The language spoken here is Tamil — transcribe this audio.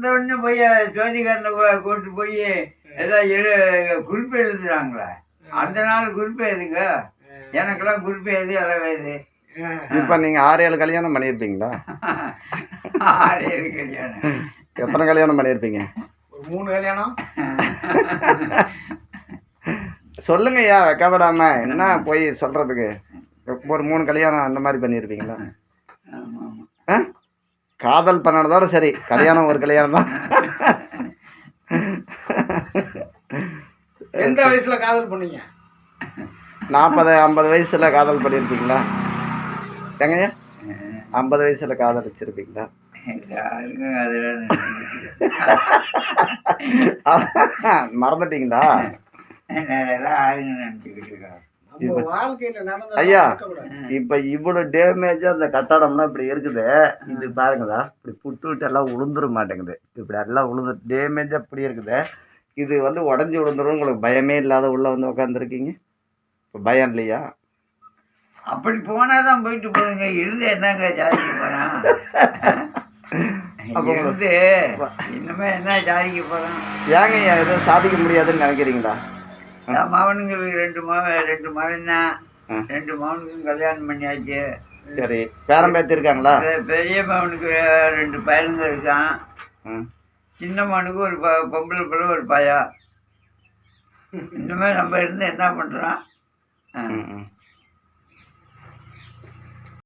பிறந்த உடனே போய் ஜோதிகாரனை கூட்டு போய் ஏதாவது எழு குறிப்பு எழுதுறாங்களே. அந்த நாள் குறிப்பு எதுங்க? எனக்கெல்லாம் குறிப்பு எது எல்லாம் எது? இப்ப நீங்க ஆறு ஏழு கல்யாணம் பண்ணியிருப்பீங்களா? ஆறு ஏழு கல்யாணம். எத்தனை கல்யாணம் பண்ணியிருப்பீங்க? ஒரு மூணு கல்யாணம். சொல்லுங்க ஐயா வெக்கப்படாம. என்ன போய் சொல்றதுக்கு? ஒரு மூணு கல்யாணம் அந்த மாதிரி பண்ணியிருப்பீங்களா? ஆமா, ஆமா. ஆ? காதல் பண்ணதோட சரி கல்யாணம் ஒரு கல்யாணம் தான். எந்த வயசுல காதல் பண்ணீங்க? நாற்பது ஐம்பது வயசுல காதல் பண்ணியிருப்பீங்களா? ஏங்கய்யா ஐம்பது வயசுல காதலிச்சிருப்பீங்களா மறந்துட்டீங்களா? ஐயா. கூடாது இப்ப இவ்வளவு டேமேஜா அந்த கட்டடம்லாம் இப்படி இருக்குது. இது பாருங்கதா இப்படி புட்டு விட்டு எல்லாம் உளுந்துட மாட்டேங்குது. இப்படி எல்லாம் உளுந்து டேமேஜா இப்படி இருக்குது. இது வந்து உடஞ்சி விழுந்துரும் உங்களுக்கு பயமே இல்லாத உள்ள வந்து உட்காந்துருக்கீங்க இப்போ பயம் இல்லையா? அப்படி போனாதான் போயிட்டு போகுங்க. இருந்து என்னங்க அப்ப உங்களுக்கு- இருந்து இன்னுமே என்ன சாதிக்க போறான் ஏங்க எதுவும் சாதிக்க முடியாதுன்னு நினைக்கிறீங்களா? மகனுங்களுக்கு ரெண்டு மகன் ரெண்டு மகன் தான். ரெண்டு மகனுக்கும் கல்யாணம் பண்ணியாச்சு. சரி. பேரம் பேத்தி இருக்காங்களா? பெரிய மகனுக்கு ரெண்டு பையனுங்க இருக்கான். சின்ன மகனுக்கு ஒரு ப பொம்பளை பிள்ளை ஒரு பையன். இன்னுமே நம்ம இருந்து என்ன பண்ணுறோம் ம்.